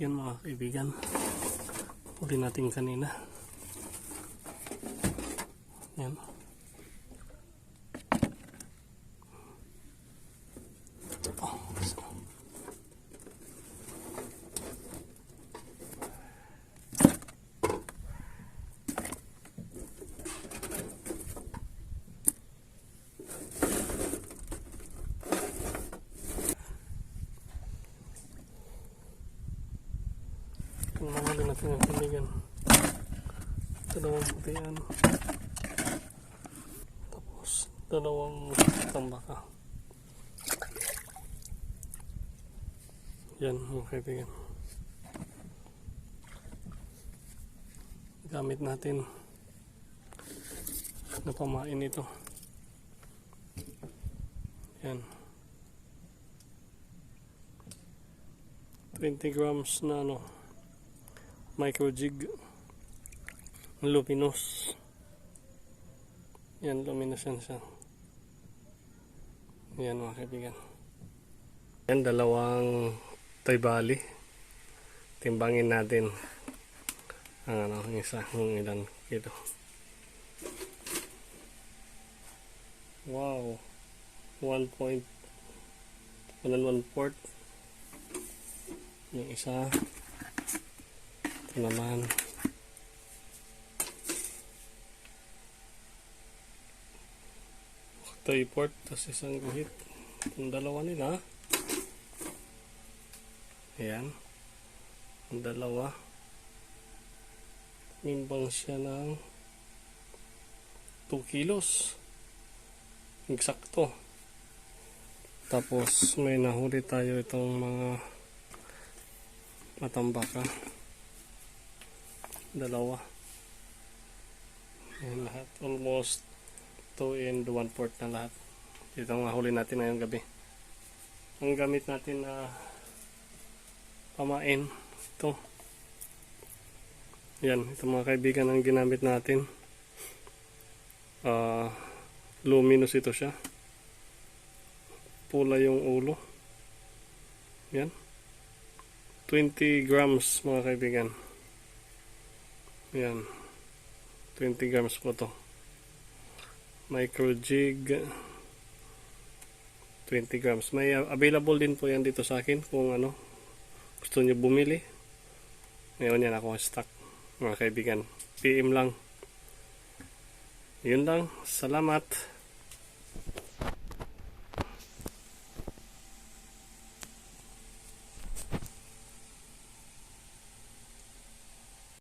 Yan mga kaibigan. Uli natin kanina. Yan. Oh, so. Tingnan natin ang kaibigan. Dalawang putian. Tapos, dalawang tambaka. Yan, mga kaibigan. Gamit natin na pamain ito. Yan. 20 grams na ano, micro jig luminous yan luminous yan siya. Yan mga kaibigan. Yan dalawang toy timbangin natin ang ano ang isa kung ilan. Kilo wow. 1 point 1 and 1 fourth yung isa ito naman. Toy port, tapos isang guhit. Ang dalawa nila. Ayan. Ang dalawa. Mimbang siya ng 2 kilos. Eksakto. Tapos may nahuli tayo itong mga matambaka dalawa. Yan lahat. Almost 2 and 1 fourth na lahat. Ito ang huli natin ngayong gabi. Ang gamit natin na pamain ito. Yan ito mga kaibigan ang ginamit natin. Ah, luminous ito siya. Pula yung ulo. Yan 20 grams mga kaibigan yan. 20 grams po to. Micro jig. 20 grams. May available din po yan dito sa akin kung ano gusto niyo bumili. Ngayon yan ako stock mga kaibigan. PM lang. Yun lang. Salamat.